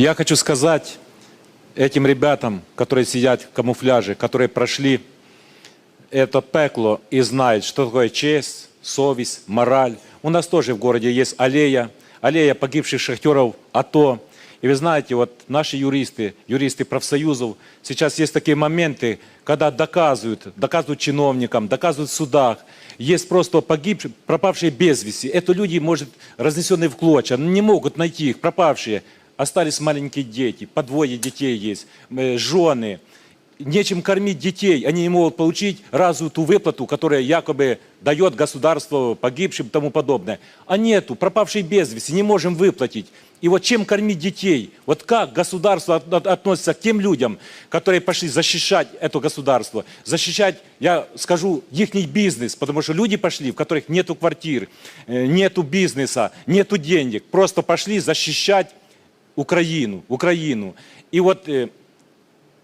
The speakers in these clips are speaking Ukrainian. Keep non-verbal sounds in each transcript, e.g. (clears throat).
Я хочу сказать этим ребятам, которые сидят в камуфляже, которые прошли это пекло и знают, что такое честь, совесть, мораль. У нас тоже в городе есть аллея, аллея погибших шахтеров АТО. И вы знаете, вот наши юристы, юристы профсоюзов, сейчас есть такие моменты, когда доказывают, доказывают чиновникам, доказывают в судах, есть просто погибшие, пропавшие без вести. Это люди, может, разнесенные в клочья, не могут найти их, пропавшие. Остались маленькие дети, по двое детей есть, э, жены. Нечем кормить детей, они не могут получить разовую ту выплату, которая якобы дает государство погибшим и тому подобное. А нету, пропавшие без вести, не можем выплатить. И вот чем кормить детей? Вот как государство от- от- относится к тем людям, которые пошли защищать это государство, защищать, я скажу, их бизнес, потому что люди пошли, в которых нету квартир, э, нету бизнеса, нету денег, просто пошли защищать Украину, Украину. И вот э,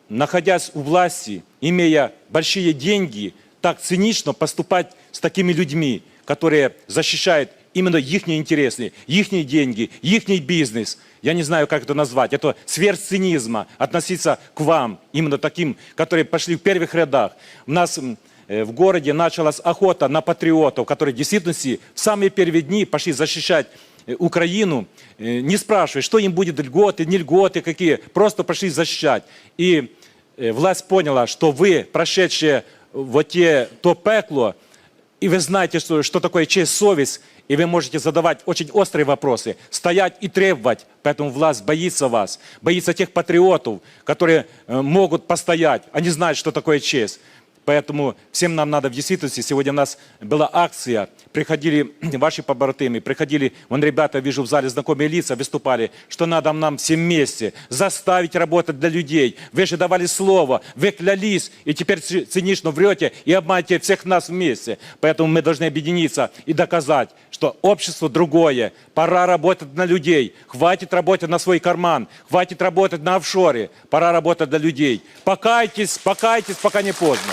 находясь у власти, имея большие деньги, так цинично поступать с такими людьми, которые защищают именно их интересы, их деньги, их бизнес. Я не знаю, как это назвать. Это сверх цинизма относиться к вам, именно таким, которые пошли в первых рядах. У нас э, в городе началась охота на патриотов, которые в действительности в самые первые дни пошли защищать Украину, э, не спрашивая, что им будет льготы, не льготы какие, просто пошли защищать. И э, власть поняла, что вы, прошедшие вот те, то пекло, и вы знаете, что, что такое честь, совесть, и вы можете задавать очень острые вопросы, стоять и требовать. Поэтому власть боится вас, боится тех патриотов, которые э, могут постоять, они знают, что такое честь. Поэтому всем нам надо в действительности, сегодня у нас была акция, приходили (clears throat) ваши побратимы, приходили, вон ребята, вижу в зале знакомые лица, выступали, что надо нам всем вместе заставить работать для людей. Вы же давали слово, вы клялись, и теперь ци- цинично врете и обманываете всех нас вместе. Поэтому мы должны объединиться и доказать, что общество другое, пора работать на людей, хватит работать на свой карман, хватит работать на офшоре, пора работать для людей. Покайтесь, покайтесь, пока не поздно.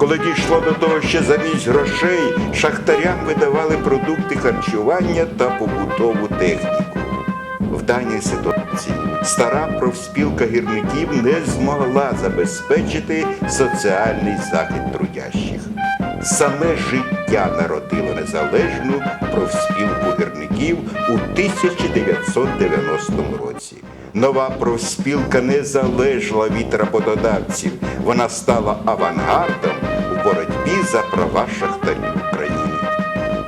Коли дійшло до того, що замість грошей шахтарям видавали продукти харчування та побутову техніку. В даній ситуації стара профспілка гірників не змогла забезпечити соціальний захист трудящих. Саме життя народило незалежну профспілку гірників у 1990 році. Нова профспілка не залежала від роботодавців. Вона стала авангардом у боротьбі за права шахтарів України.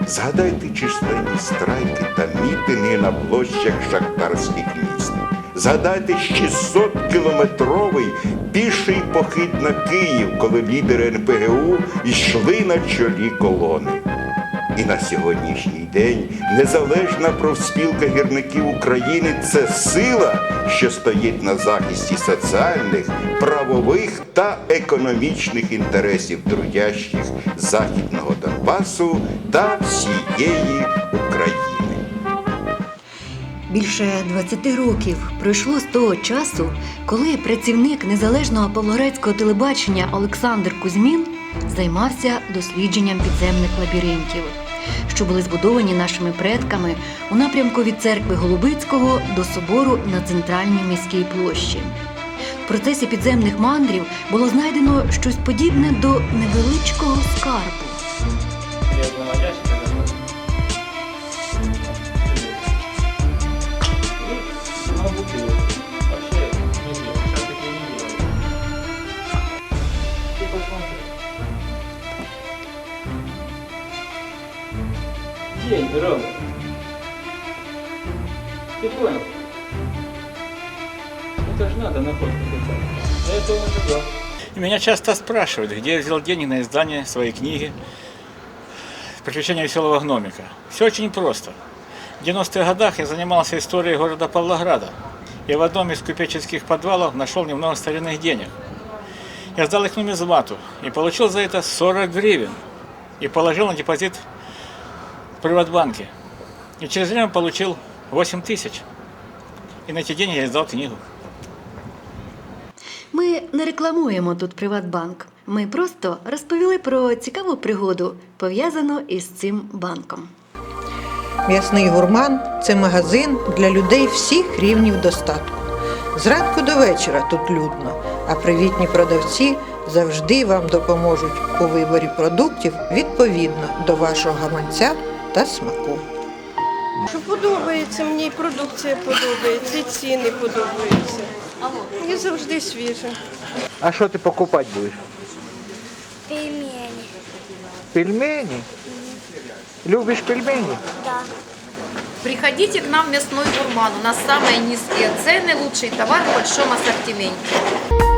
Згадайте численні страйки та мітинги на площах шахтарських міст. Згадайте 600-кілометровий піший похід на Київ, коли лідери НПГУ йшли на чолі колони. І на сьогоднішній день незалежна профспілка гірників України це сила, що стоїть на захисті соціальних, правових та економічних інтересів трудящих Західного Донбасу та всієї України. Більше 20 років пройшло з того часу, коли працівник незалежного павлоградського телебачення Олександр Кузьмін займався дослідженням підземних лабіринтів, що були збудовані нашими предками у напрямку від церкви Голубицького до собору на центральній міській площі. В процесі підземних мандрів було знайдено щось подібне до невеличкого скарбу. День, Ром. Ты понял? Это же надо находку А я этого не ожидал. И Меня часто спрашивают, где я взял денег на издание своей книги «Приключения веселого гномика». Все очень просто. В 90-х годах я занимался историей города Павлограда. И в одном из купеческих подвалов нашел немного старинных денег. Я сдал их нумизмату и получил за это 40 гривен. И положил на депозит Приватбанке. И через время получил 8 тысяч. И на эти деньги я издал книгу. Ми не рекламуємо тут Приватбанк. Ми просто розповіли про цікаву пригоду, пов'язану із цим банком. М'ясний гурман це магазин для людей всіх рівнів достатку. Зранку до вечора тут людно, а привітні продавці завжди вам допоможуть у виборі продуктів відповідно до вашого гаманця та смаку. Що подобається, мені і продукція подобається, і ціни подобаються. І завжди свіже. А що ти покупати будеш? Пельмени. Пельмені? Любиш пельмені? Да. Приходите к нам в мясной гурман. У нас самые низкие цены, лучший товар в большом ассортименте.